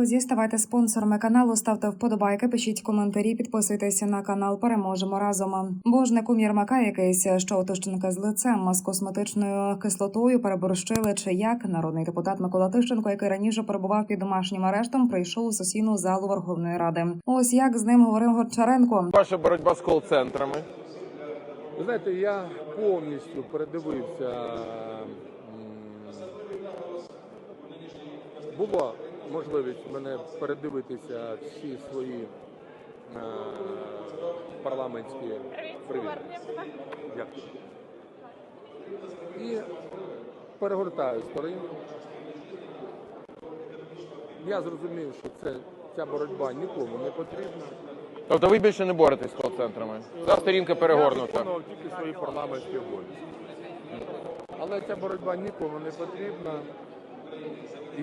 Друзі, ставайте спонсорами каналу, ставте вподобайки, пишіть коментарі, підписуйтеся на канал. Переможемо разом. Божник у Єрмака якийсь, що Тищенка з лицем з косметичною кислотою переборщили. Чи як народний депутат Микола Тищенко, який раніше перебував під домашнім арештом, прийшов у сесійну залу Верховної Ради. Ось як з ним говорив Гончаренко. Ваша боротьба з кол-центрами. Ви знаєте, я повністю передивився. м, Була можливість мене передивитися всі свої е, парламентські привіт. Дякую. І перегортаю сторінку. Я зрозумів, що це, ця боротьба нікому не потрібна. Тобто ви більше не боретесь з кол-центрами. Ця сторінка Я виконував тільки свої парламентські обов'язки. Але ця боротьба нікому не потрібна.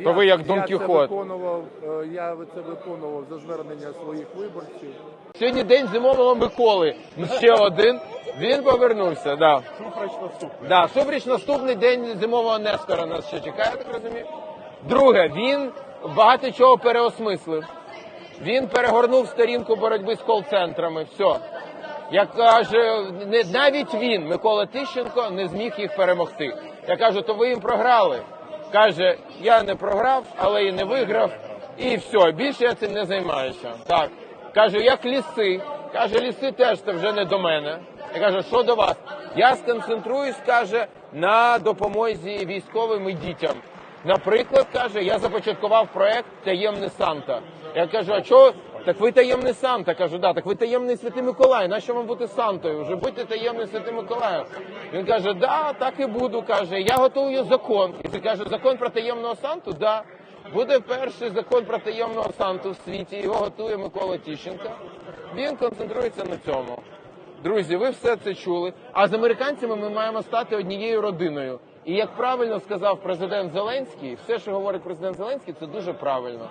То ви як Дон я це Кіхот. виконував, е, я це виконував за звернення своїх виборців. Сьогодні день зимового Миколи. Ще один. Він повернувся. Да. Шуфрач наступний. Да, Супріч наступний день зимового Нестора нас ще чекає, так розумію. Друге, він багато чого переосмислив. Він перегорнув сторінку боротьби з кол-центрами. Все. Як каже, не, навіть він, Микола Тищенко, не зміг їх перемогти. Я кажу, то ви їм програли. Каже, я не програв, але і не виграв. І все, більше я цим не займаюся. Так. Каже, як ліси. Каже, ліси теж це вже не до мене. Я кажу, що до вас? Я сконцентруюсь, каже, на допомозі військовим і дітям. Наприклад, каже, я започаткував проект Таємний Санта. Я кажу, а чого? Так ви таємний Санта. Кажу, да, так ви таємний Святий Миколай. Нащо вам бути Сантою? Вже будьте таємним Святим Миколаєм. Він каже, да, так і буду. Каже, я готую закон. І він каже, закон про таємного Санту? Да. Буде перший закон про таємного Санту в світі. Його готує Микола Тіщенко. Він концентрується на цьому. Друзі, ви все це чули. А з американцями ми маємо стати однією родиною. І як правильно сказав президент Зеленський, все, що говорить президент Зеленський, це дуже правильно.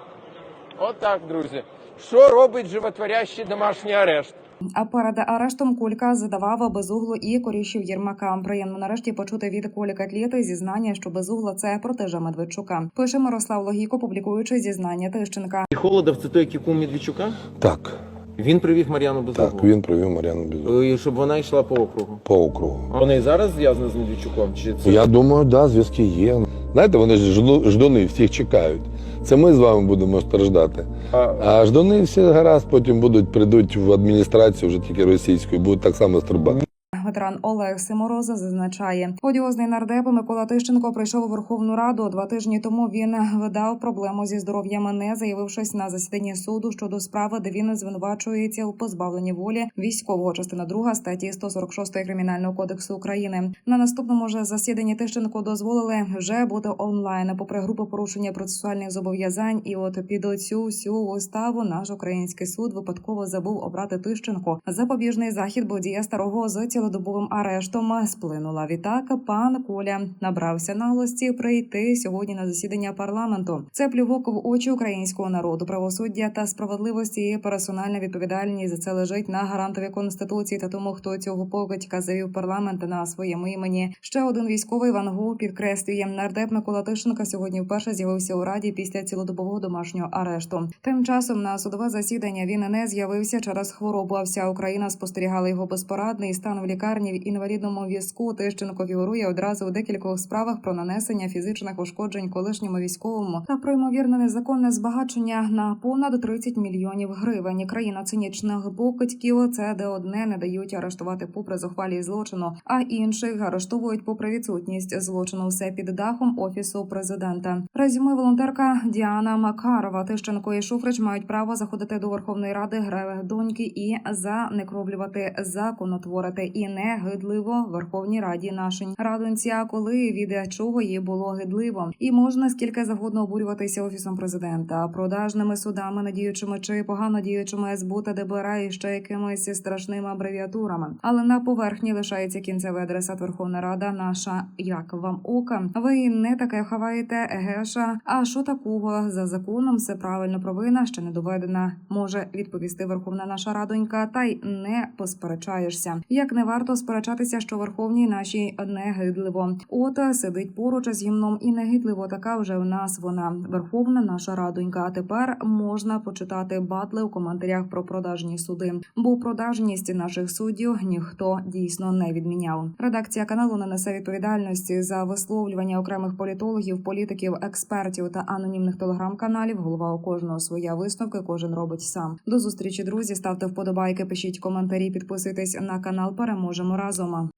От так, друзі. Що робить животворящий домашній арешт? А перед арештом Кулька задавав безуглу і коріщів Єрмака. Приємно нарешті почути від Колі Катлєти зізнання, що безугла це протежа Медведчука. Пише Мирослав Логіко, публікуючи зізнання Тищенка. І Холодов це той, який кум Медведчука? Так, Він привів Мар'яну Безуглу. так, він привів Мар'яну Бізу І щоб вона йшла по округу. по округу. А Вони і зараз зв'язані з Медведчуком? Чи це Я думаю, да, зв'язки є. Знаєте, вони ж жду- ждуни всіх чекають. Це ми з вами будемо страждати. А, А ждуни всі гаразд, потім будуть прийдуть в адміністрацію вже тільки російською, будуть так само стрибати. Ветеран Олег Симороза зазначає, одіозний нардеп Микола Тищенко прийшов у Верховну Раду два тижні тому. Він видав проблему зі здоров'ям, не заявившись на засіданні суду щодо справи, де він звинувачується у позбавленні волі військового частина 2 статті 146 кримінального кодексу України. На наступному ж засіданні Тищенко дозволили вже бути онлайн, попри групу порушення процесуальних зобов'язань. І от під оцю всю виставу наш український суд випадково забув обрати Тищенко запобіжний захід, бо дія старого з цілодобовим арештом сплинула. Відтак пан Коля набрався наглості прийти сьогодні на засідання парламенту. Це плювок в очі українського народу, правосуддя та справедливості. і Персональна відповідальність за це лежить на гарантові конституції та тому, хто цього покидька завів парламент на своєму імені. Ще один військовий Ван Гу підкреслює нардеп Микола Тищенка сьогодні вперше з'явився у раді після цілодобового домашнього арешту. Тим часом на судове засідання він не з'явився через хворобу. А вся Україна спостерігала його безпорадний стан в лікарні в інвалідному візку. Тищенко фігурує одразу у декількох справах про нанесення фізичних ушкоджень колишньому військовому та про ймовірне незаконне збагачення на понад 30 мільйонів гривень. Країна цинічних покидьків це де одне не дають арештувати попри зухвалі злочину, а інших арештовують попри відсутність злочину. Все під дахом офісу президента. Резюме волонтерка Діана Макарова. Тищенко і Шуфрич мають право заходити до Верховної Ради греве доньки і занекровлювати законотворити і не гидливо в Верховній Раді нашень радонці. А коли від чого їй було гидливо, і можна скільки завгодно обурюватися офісом президента, продажними судами, надіючими чи погано діючими СБУ та ДБР і ще якимись страшними абревіатурами. Але на поверхні лишається кінцевий адресат Верховна Рада. Наша як вам ока. Ви не таке ховаєте, егеша. А що такого за законом? Все правильно провина ще не доведена. Може відповісти Верховна наша радонька, та й не посперечаєшся. Як не варто варто сперечатися, що верховній нашій не гидливо. От сидить поруч з гімном і не гидливо. Така вже в нас вона верховна наша радонька. А тепер можна почитати батли у коментарях про продажні суди, бо продажність наших суддів ніхто дійсно не відміняв. Редакція каналу не несе відповідальності за висловлювання окремих політологів, політиків, експертів та анонімних телеграм-каналів. Голова у кожного своя висновки, кожен робить сам. До зустрічі, друзі. Ставте вподобайки, пишіть коментарі, підписуйтесь на канал. Переможемо разом.